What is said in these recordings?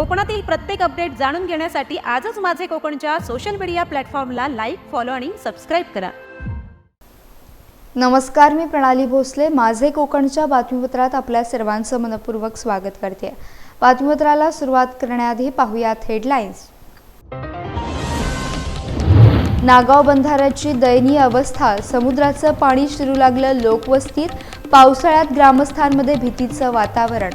कोकणातील प्रत्येक अपडेट जाणून घेण्यासाठी आजच माझे कोकणच्या सोशल मीडिया प्लॅटफॉर्मला लाईक फॉलो आणि सबस्क्राईब करा. नमस्कार मी प्रणाली भोसले. माझे कोकणच्या बातमीपत्रात आपल्या सर्वांचं मनपूर्वक स्वागत करते. बातमीपत्राला सुरुवात करण्याआधी पाहुयात हेडलाईन्स नागाव बंधाऱ्याची दयनीय अवस्था. समुद्राचं पाणी शिरू लागलं लोकवस्तीत. पावसाळ्यात ग्रामस्थांमध्ये भीतीचं वातावरण.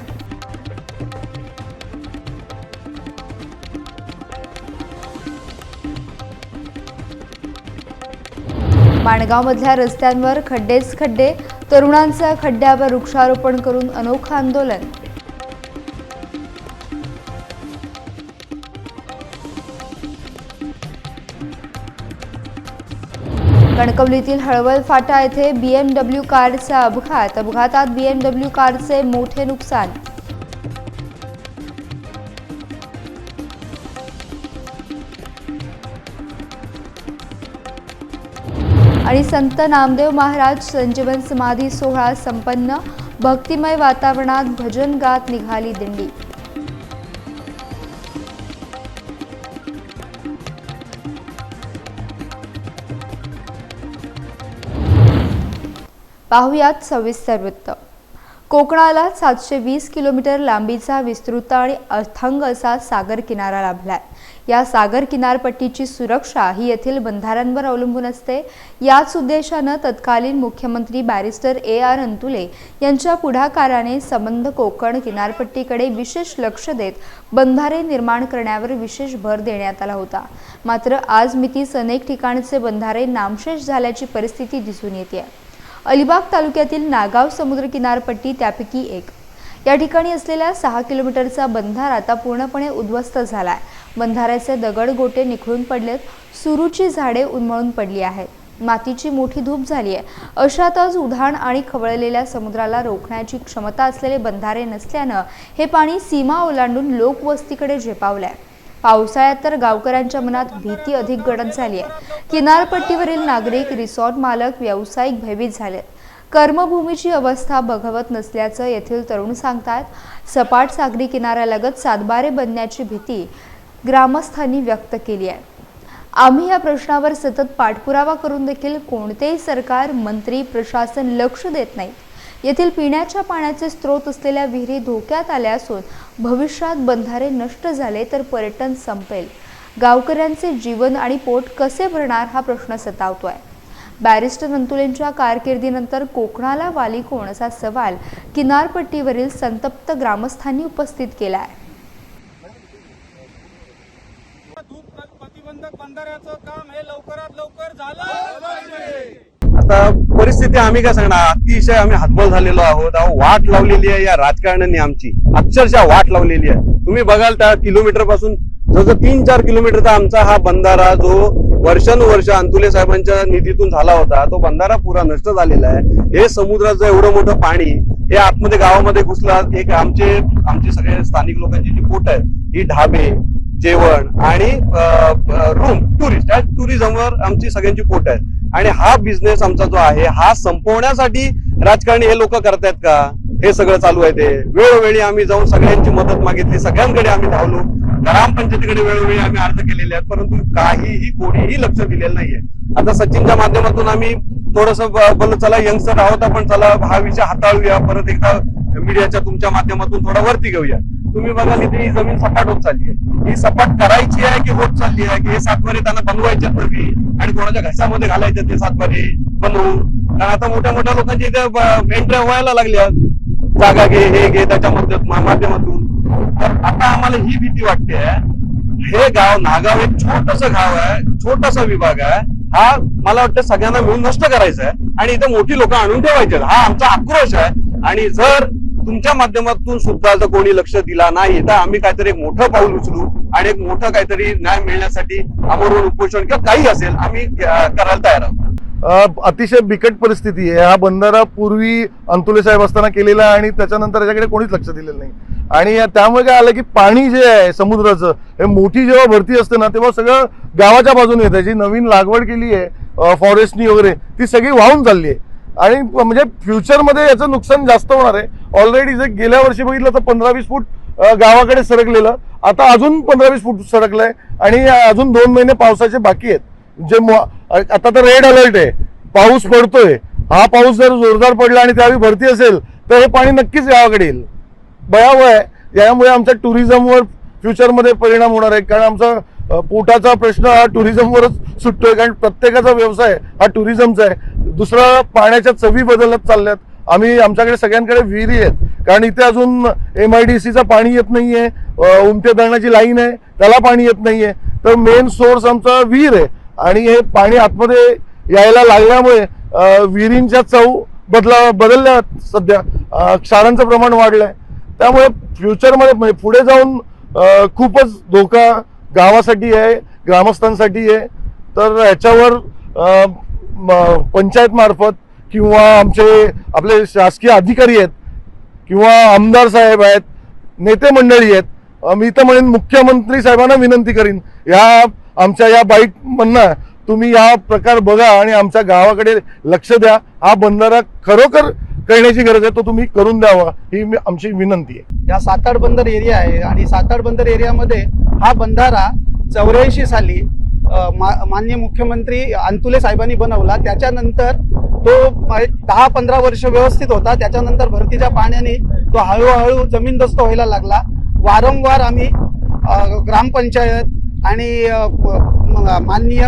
माणगावमधल्या रस्त्यांवर खड्डेच खड्डे तरुणांचं खड्ड्यावर वृक्षारोपण करून अनोखं आंदोलन. कणकवलीतील हळवल फाटा येथे बीएमडब्ल्यू कारचा अपघात. अपघातात बीएमडब्ल्यू कारचे मोठे नुकसान. आणि संत नामदेव महाराज संजीवन समाधी सोहळा संपन्न भक्तिमय वातावरणात भजन गात निघाली दिंडी. पाहुयात सविस्तर वृत्त. कोकणाला सातशे वीस किलोमीटर लांबीचा विस्तृत आणि अथंग असा सागर किनारा लाभलाय. या सागर किनारपट्टीची सुरक्षा ही येथील बंधाऱ्यांवर अवलंबून असते. याच उद्देशानं तत्कालीन मुख्यमंत्री बॅरिस्टर ए आर अंतुले यांच्या पुढाकाराने संबंध कोकण किनारपट्टीकडे विशेष लक्ष देत बंधारे निर्माण करण्यावर विशेष भर देण्यात आला होता. मात्र आज मितीस अनेक ठिकाणचे बंधारे नामशेष झाल्याची परिस्थिती दिसून येते अलिबाग तालुक्यातील नागाव समुद्र किनारपट्टी त्यापैकी एक. या ठिकाणी असलेला सहा किलोमीटरचा बंधार आता पूर्णपणे उद्ध्वस्त झाला आहे बंधाऱ्याचे दगड गोटे निखळून पडलेत. सुरूची झाडे उन्मळून पडली आहेत. मातीची मोठी धूप झाली आहे अशातच उधाण आणि खवळलेल्या समुद्राला रोखण्याची क्षमता असलेले बंधारे नसल्यानं हे पाणी सीमा ओलांडून लोकवस्तीकडे झेपावलं आहे पावसाळ्यात तर गावकऱ्यांच्या मनात भीती अधिक गडद झाली आहे. किनारपट्टीवरील नागरिक रिसॉर्ट मालक व्यावसायिक भयभीत झालेत कर्मभूमीची अवस्था बघवत नसल्याचं येथील तरुण सांगतात सपाट सागरी किनाऱ्यालगत सातबारे बनण्याची भीती ग्रामस्थांनी व्यक्त केली आहे. आम्ही या प्रश्नावर सतत पाठपुरावा करून देखील कोणतेही सरकार मंत्री प्रशासन लक्ष देत नाहीत. येथील पिण्याच्या पाण्याचे स्रोत असलेल्या विहिरी धोक्यात आल्या असून भविष्यात बंधारे नष्ट झाले तर पर्यटन संपेल. गावकऱ्यांचे जीवन आणि पोट कसे भरणार हा प्रश्न सतावतोय. बॅरिस्टर नंतुलेंच्या कारकिर्दीनंतर कोकणाला वाली कोण असा सवाल किनारपट्टीवरील संतप्त ग्रामस्थांनी उपस्थित केला आहे धूप प्रतिबंधक बंधाऱ्याचं काम हे लवकरात लवकर झालं. पाहिजे आता परिस्थिती आम्ही काय सांगणार? अतिशय आम्ही हातबल झालेलो आहोत. अहो वाट लावलेली आहे या राजकारण्यांनी आमची. अक्षरशः वाट लावलेली आहे. तुम्ही बघाल त्या किलोमीटरपासून जसं तीन चार किलोमीटरचा आमचा हा बंधारा जो वर्षानुवर्ष अंतुले साहेबांच्या निधीतून झाला होता तो बंधारा पुरा नष्ट झालेला आहे. हे समुद्राचं एवढं मोठं पाणी हे आतमध्ये गावामध्ये घुसलं एक आमचे आमचे सगळे स्थानिक लोकांची जी पोट आहेत ही ढाबे जेवण आणि रूम टुरिस्ट या टुरिझमवर आमची सगळ्यांची पोट आहे आणि हा बिझनेस आमचा जो आहे हा संपवण्यासाठी राजकारणी हे लोक करतायत का? हे सगळं चालू आहे ते. वेळोवेळी आम्ही जाऊन सगळ्यांची मदत मागितली सगळ्यांकडे आम्ही धावलो. ग्रामपंचायतीकडे वेळोवेळी आम्ही अर्ज केलेले आहेत परंतु काहीही कोणीही लक्ष दिलेलं नाहीये. आता सचिनच्या माध्यमातून आम्ही थोडस बोललो चला यंगस्टर आहोत आपण चला हा विषय हाताळूया परत एकदा मीडियाच्या तुमच्या माध्यमातून थोडा वरती घेऊया. तुम्ही बघा इथे ही जमीन सपाट होत चालली आहे. ही सपाट करायची आहे की होत चालली आहे? की हे सातवारे त्यांना बनवायचे पूर्वी आणि कोणाच्या घशामध्ये घालायचे ते सातवारे बनवून. आता मोठ्या मोठ्या लोकांची इथे एंट्री व्हायला लागल्या जागा घे हे घे त्याच्या माध्यमातून. तर आता आम्हाला ही भीती वाटते. हे गाव नागाव एक छोटस गाव आहे छोटासा विभाग आहे. हा मला वाटतं सगळ्यांना मिळून नष्ट करायचा आहे. आणि इथे मोठी लोक आणून ठेवायचे हा आमचा आक्रोश आहे. आणि जर तुमच्या माध्यमातून सुद्धा जर कोणी लक्ष दिला नाही. तर आम्ही काहीतरी एक मोठं पाऊल उचलू आणि एक मोठं काहीतरी न्याय मिळण्यासाठी आमरण उपोषण किंवा काही असेल आम्ही करायला तयार आहोत. अतिशय बिकट परिस्थिती आहे. हा बंधारा पूर्वी अंतुले साहेब असताना केलेला आहे आणि त्याच्यानंतर याच्याकडे कोणीच लक्ष दिलेलं नाही. आणि त्यामुळे काय आलं की पाणी जे आहे समुद्राचं हे मोठी जेव्हा भरती असते ना तेव्हा सगळं गावाच्या बाजूने येतं. जी नवीन लागवड केली आहे फॉरेस्टनी वगैरे ती सगळी वाहून चालली आहे. आणि म्हणजे फ्युचरमध्ये याचं नुकसान जास्त होणार आहे. ऑलरेडी जर गेल्या वर्षी बघितलं तर पंधरा वीस फूट गावाकडे सरकलेलं. आता अजून पंधरा वीस फूट सरकलंय आणि अजून दोन महिने पावसाचे बाकी आहेत. जे आता तर रेड अलर्ट आहे. पाऊस पडतोय. हा पाऊस जर जोरदार पडला आणि त्यावेळी भरती असेल तर हे पाणी नक्कीच गावाकडे येईल. भयावह आहे. यामुळे आमच्या टुरिझमवर फ्युचरमध्ये परिणाम होणार आहे. कारण आमचं पोटाचा प्रश्न हा टुरिझमवरच सुटतोय कारण प्रत्येकाचा व्यवसाय हा टुरिझमचा आहे. दुसरा पाण्याच्या चवी बदलत चालल्यात. आम्ही आमच्याकडे सगळ्यांकडे विहिरी आहेत. कारण इथे अजून एम आय डी सीचं पाणी येत नाही आहे उमटे धरणाची लाईन आहे. त्याला पाणी येत नाही आहे तर मेन सोर्स आमचा विहीर आहे. आणि हे पाणी आतमध्ये यायला लागल्यामुळे विहिरींच्या चव बदला बदलल्या सध्या. क्षारांचं प्रमाण वाढलं आहे त्यामुळे फ्युचरमध्ये म्हणजे पुढे जाऊन खूपच धोका गावासाठी आहे ग्रामस्थांसाठी आहे तर ह्याच्यावर म- पंचायत मार्फत किंवा आमचे आपले शासकीय अधिकारी आहेत किंवा आमदार साहेब आहेत नेते मंडळी आहेत मी तर म्हणेन मुख्यमंत्री साहेबांना विनंती करीन या आमच्या या बाईक म्हणणं तुम्ही हा प्रकार बघा आणि आमच्या गावाकडे लक्ष द्या हा बंधारा खरोखर करण्याची गरज आहे तो तुम्ही करून द्यावा ही आमची विनंती आहे. या साताड बंदर एरिया आहे आणि साताड बंदर एरियामध्ये हा बंधारा चौऱ्याऐंशी साली मा- माननीय मुख्यमंत्री अंतुले साहेबांनी बनवला. त्याच्यानंतर तो दहा पंधरा वर्ष व्यवस्थित होता. त्याच्यानंतर भरतीच्या पाण्याने तो हळूहळू जमीनदोस्त व्हायला लागला. वारंवार आम्ही ग्रामपंचायत आणि माननीय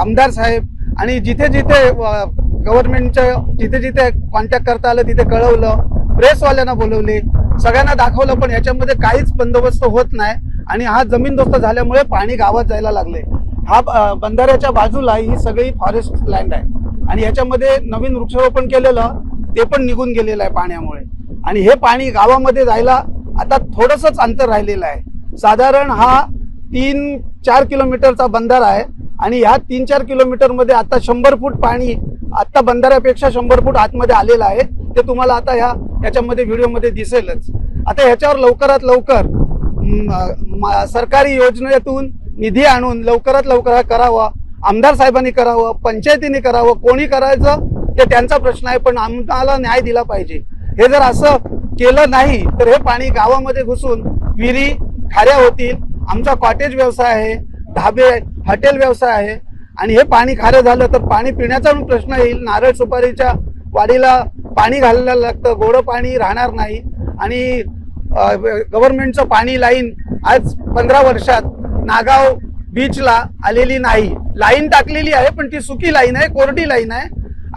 आमदार साहेब आणि जिथे जिथे गव्हर्नमेंटचं जिथे जिथे कॉन्टॅक्ट करता आलं तिथे कळवलं प्रेसवाल्यांना बोलवले. सगळ्यांना दाखवलं पण याच्यामध्ये काहीच बंदोबस्त होत नाही. आणि हा जमीनदोस्त झाल्यामुळे पाणी गावात जायला लागले हा बंधाऱ्याच्या बाजूला ही सगळी फॉरेस्ट लँड आहे. आणि याच्यामध्ये नवीन वृक्षारोपण केलेलं ते पण निघून गेलेलं आहे पाण्यामुळे. आणि हे पाणी गावामध्ये जायला आता थोडंसंच अंतर राहिलेलं आहे. साधारण हा तीन चार किलोमीटरचा बंधारा आहे. आणि ह्या तीन चार किलोमीटरमध्ये आता शंभर फूट पाणी आत्ता बंधाऱ्यापेक्षा शंभर फूट आतमध्ये आलेलं आहे. ते तुम्हाला आता ह्या याच्यामध्ये व्हिडिओमध्ये दिसेलच. आता ह्याच्यावर लवकरात लवकर सरकारी योजनेतून निधी आणून लवकरात लवकर हा करावा. आमदार साहेबांनी करावं पंचायतीने करावं कोणी करायचं ते त्यांचा प्रश्न आहे पण आम्हाला न्याय दिला पाहिजे. हे जर असं केलं नाही तर हे पाणी गावामध्ये घुसून विहिरी खाऱ्या होतील. आमचा कॉटेज व्यवसाय आहे ढाबे हॉटेल व्यवसाय आहे. आणि हे पाणी खारं झालं तर पाणी पिण्याचा पण प्रश्न येईल. नारळ सुपारीच्या वाडीला पाणी घालायला लागतं गोडं पाणी राहणार नाही. आणि गव्हर्नमेंटचं पाणी लाईन आज पंधरा वर्षात नागाव बीचला आलेली नाही. लाईन टाकलेली आहे पण ती सुकी लाईन आहे कोरडी लाईन आहे.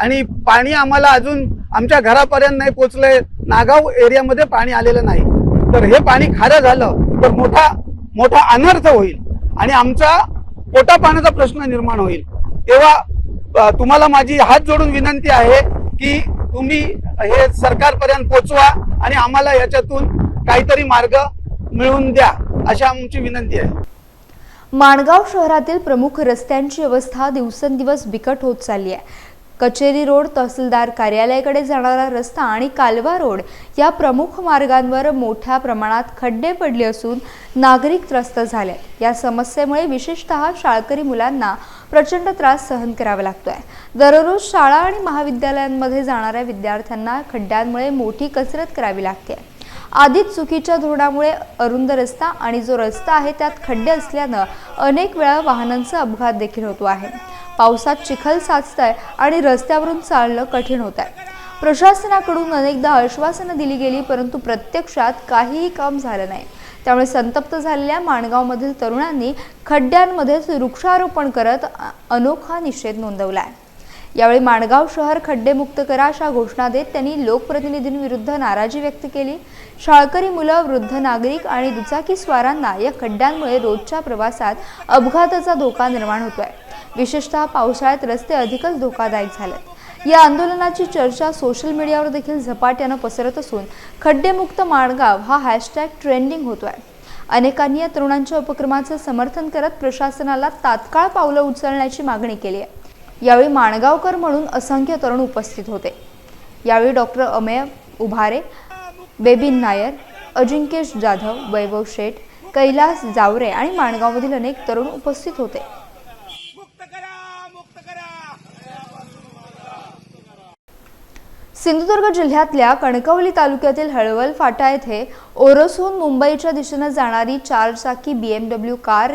आणि पाणी आम्हाला अजून आमच्या घरापर्यंत नाही पोचलंय. नागाव एरियामध्ये पाणी आलेलं नाही. तर हे पाणी खारं झालं तर मोठा मोठा अनर्थ होईल. आणि आमचा पोटा पाण्याचा प्रश्न निर्माण होईल. तेव्हा तुम्हाला माझी हात जोडून विनंती आहे की तुम्ही हे सरकारपर्यंत पोचवा आणि आम्हाला याच्यातून काहीतरी मार्ग मिळवून द्या अशी आमची विनंती आहे. माणगाव शहरातील प्रमुख रस्त्यांची अवस्था दिवसेंदिवस बिकट होत चालली आहे. कचेरी रोड तहसीलदार कार्यालयाकडे जाणारा रस्ता आणि कालवा रोड या प्रमुख मार्गांवर मोठ्या प्रमाणात खड्डे पडले असून नागरिक त्रस्त झाले. या समस्येमुळे विशेषतः शाळकरी मुलांना प्रचंड त्रास सहन करावा लागतोय. दररोज शाळा आणि महाविद्यालयांमध्ये जाणाऱ्या विद्यार्थ्यांना खड्ड्यांमुळे मोठी कसरत करावी लागते. आधीच चुकीच्या धोरणामुळे अरुंद रस्ता आणि जो रस्ता आहे त्यात खड्डे असल्यानं अनेक वेळा वाहनांचा अपघात देखील होतो आहे. पावसात चिखल साचत आहे आणि रस्त्यावरून चालणं कठीण होत आहे प्रशासनाकडून अनेकदा आश्वासनं दिली गेली परंतु प्रत्यक्षात काहीही काम झालं नाही. त्यामुळे संतप्त झालेल्या माणगावमधील तरुणांनी खड्ड्यांमध्येच वृक्षारोपण करत अनोखा निषेध नोंदवला आहे यावेळी माणगाव शहर खड्डेमुक्त करा अशा घोषणा देत त्यांनी लोकप्रतिनिधींविरुद्ध नाराजी व्यक्त केली. शाळकरी मुलं वृद्ध नागरिक आणि दुचाकी स्वारांना या खड्ड्यांमुळे रोजच्या प्रवासात अपघाताचा धोका निर्माण होतोय. विशेषतः पावसाळ्यात रस्ते अधिकच धोकादायक झालेत. या आंदोलनाची चर्चा सोशल मीडियावर देखील झपाट्यानं पसरत असून खड्डेमुक्त माणगाव हा हॅशटॅग ट्रेंडिंग होतोय. अनेकांनी या तरुणांच्या उपक्रमाचं समर्थन करत प्रशासनाला तात्काळ पावलं उचलण्याची मागणी केली आहे. यावेळी माणगावकर म्हणून असंख्य तरुण उपस्थित होते. यावेळी डॉक्टर अमेय उभारे बेबिन नायर अजिंक्येश जाधव वैभव शेठ कैलास जावरे आणि माणगावमधील अनेक तरुण उपस्थित होते. सिंधुदुर्ग जिल्ह्यातल्या कणकवली तालुक्यातील हळवल फाटा येथे ओरोसहून मुंबईच्या दिशेनं जाणारी चारचाकी बी एम डब्ल्यू कार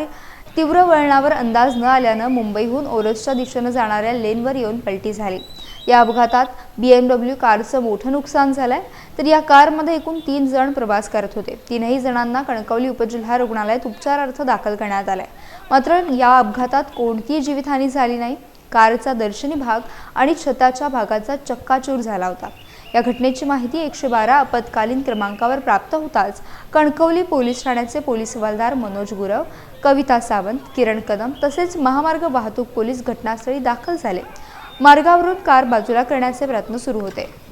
तीव्र वळणावर अंदाज न आल्यानं मुंबईहून ओरसच्या दिशेनं जाणाऱ्या लेनवर येऊन पलटी झाली. या अपघातात बी एम डब्ल्यू कारचं मोठं नुकसान झालंय. तर या कारमध्ये एकूण तीन जण प्रवास करत होते. तीनही जणांना कणकवली उपजिल्हा रुग्णालयात उपचारार्थ दाखल करण्यात आलाय. मात्र या अपघातात कोणतीही जीवितहानी झाली नाही. कारचा दर्शनी भाग आणि छताच्या भागाचा चक्काचूर झाला होता. या घटनेची माहिती एकशे बारा आपत्कालीन क्रमांकावर प्राप्त होताच कणकवली पोलीस ठाण्याचे पोलीस हवालदार मनोज गुरव कविता सावंत किरण कदम तसेच महामार्ग वाहतूक पोलीस घटनास्थळी दाखल झाले. मार्गावरून कार बाजूला करण्याचे प्रयत्न सुरू होते.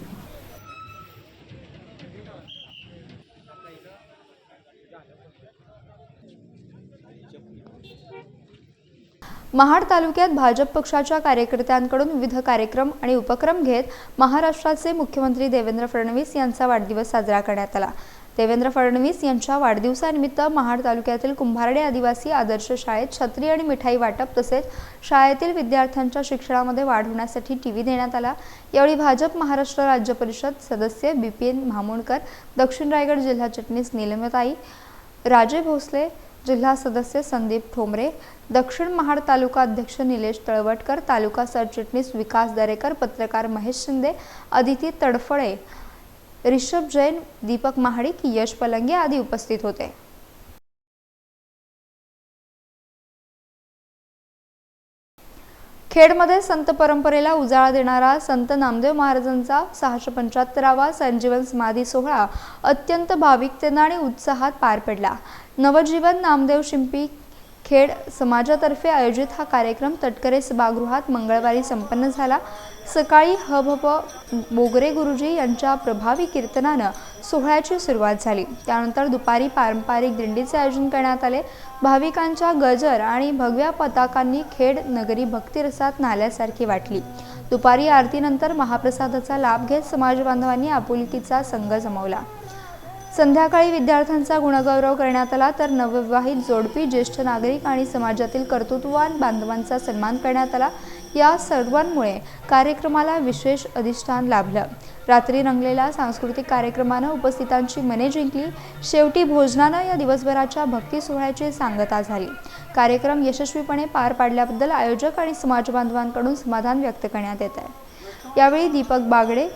महाड तालुक्यात भाजप पक्षाच्या कार्यकर्त्यांकडून विविध कार्यक्रम आणि उपक्रम घेत महाराष्ट्राचे मुख्यमंत्री देवेंद्र फडणवीस यांचा वाढदिवस साजरा करण्यात आला. देवेंद्र फडणवीस यांच्या वाढदिवसानिमित्त महाड तालुक्यातील कुंभारडे आदिवासी आदर्श शाळेत छत्री आणि मिठाई वाटप तसेच शाळेतील विद्यार्थ्यांच्या शिक्षणामध्ये वाढ होण्यासाठी टी व्ही देण्यात आला. यावेळी भाजप महाराष्ट्र राज्य परिषद सदस्य बिपिन म्हामोणकर दक्षिण रायगड जिल्हा चटणीस निलमताई राजे भोसले जिल्हा सदस्य संदीप ठोंबरे दक्षिण महाड तालुका अध्यक्ष निलेश तळवटकर तालुका सरचिटणीस विकास दरेकर पत्रकार महेश शिंदे अदिती तडफळे रिषभ जैन दीपक महाडिक यश पलंगे आदी उपस्थित होते. खेडमध्ये संत परंपरेला उजाळा देणारा संत नामदेव महाराजांचा सहाशे पंच्याहत्तरावा संजीवन समाधी सोहळा अत्यंत भाविकतेनं आणि उत्साहात पार पडला. नवजीवन नामदेव शिंपी खेड समाजातर्फे आयोजित हा कार्यक्रम तटकरे सभागृहात मंगळवारी संपन्न झाला. सकाळी हभप बोगरे गुरुजी यांच्या प्रभावी कीर्तनानं सोहळ्याची सुरुवात झाली. त्यानंतर दुपारी पारंपरिक दिंडीचे आयोजन करण्यात आले. भाविकांच्या गजर आणि भगव्या पताकांनी खेड नगरी भक्तिरसात नाल्यासारखी वाटली. दुपारी आरतीनंतर महाप्रसादाचा लाभ घेत समाजबांधवांनी आपुलकीचा संघ जमवला. संध्याकाळी विद्यार्थ्यांचा गुणगौरव करण्यात आला तर नवविवाहित जोडपी ज्येष्ठ नागरिक आणि समाजातील कर्तृत्ववान बांधवांचा सन्मान करण्यात आला. या सर्वांमुळे कार्यक्रमाला विशेष अधिष्ठान लाभलं. रात्री रंगलेल्या सांस्कृतिक कार्यक्रमानं उपस्थितांची मने जिंकली. शेवटी भोजनानं या दिवसभराच्या भक्ती सोहळ्याची सांगता झाली. कार्यक्रम यशस्वीपणे पार पाडल्याबद्दल आयोजक आणि समाजबांधवांकडून समाधान व्यक्त करण्यात येत आहे यावेळी दीपक बागडे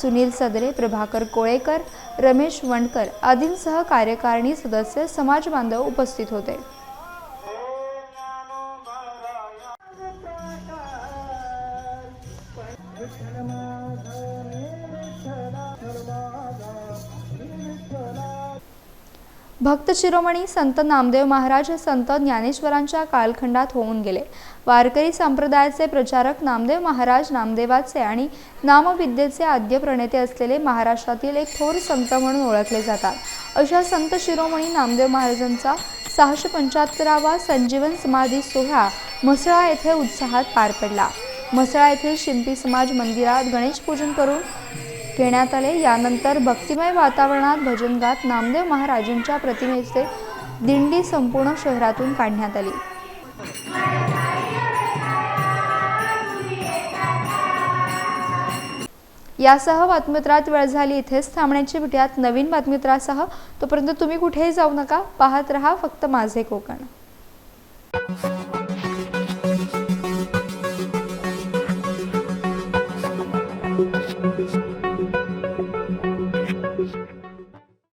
सुनील सदरे प्रभाकर कोळेकर रमेश वणकर आदींसह कार्यकारिणी सदस्य समाज बांधव उपस्थित होते. भक्त शिरोमणी संत नामदेव महाराज हे संत ज्ञानेश्वरांच्या कालखंडात होऊन गेले. वारकरी संप्रदायाचे प्रचारक नामदेव महाराज नामदेवाचे आणि नामविद्येचे आद्य प्रणेते असलेले महाराष्ट्रातील एक थोर संत म्हणून ओळखले जातात. अशा संत शिरोमणी नामदेव महाराजांचा सहाशे पंच्याहत्तरावा संजीवन समाधी सोहळा म्हसळा येथे उत्साहात पार पडला. म्हसळा येथील शिंपी समाज मंदिरात गणेश पूजन करून घेण्यात आले. यानंतर भक्तिमय वातावरणात भजन गात नामदेव महाराजांच्या प्रतिमेचे दिंडी संपूर्ण शहरातून काढण्यात आली. यासह बातमीत्रात वेळ झाली. इथेच थांबण्याची भेटूयात. नवीन बातमीत्रासह तोपर्यंत तुम्ही कुठेही जाऊ नका. पाहत रहा फक्त माझे कोकण.